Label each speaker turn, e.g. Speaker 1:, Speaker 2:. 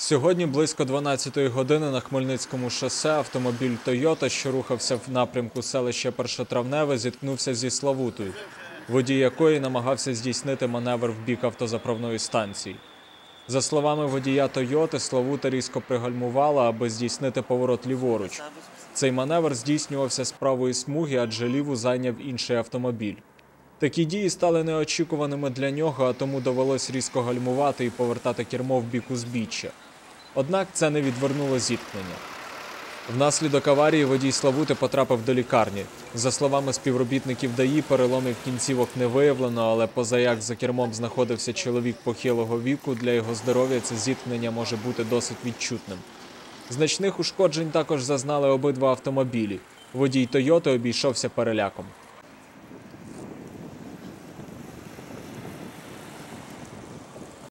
Speaker 1: Сьогодні близько 12-ї години на Хмельницькому шосе автомобіль Тойота, що рухався в напрямку селища Першотравневе, зіткнувся зі Славутою, водій якої намагався здійснити маневр в бік автозаправної станції. За словами водія Тойоти, Славута різко пригальмувала, аби здійснити поворот ліворуч. Цей маневр здійснювався з правої смуги, адже ліву зайняв інший автомобіль. Такі дії стали неочікуваними для нього, а тому довелось різко гальмувати і повертати кермо в бік узбіччя. Однак це не відвернуло зіткнення. Внаслідок аварії водій Славути потрапив до лікарні. За словами співробітників ДАІ, переломів кінцівок не виявлено, але позаяк за кермом знаходився чоловік похилого віку. Для його здоров'я це зіткнення може бути досить відчутним. Значних ушкоджень також зазнали обидва автомобілі. Водій Тойоти обійшовся переляком.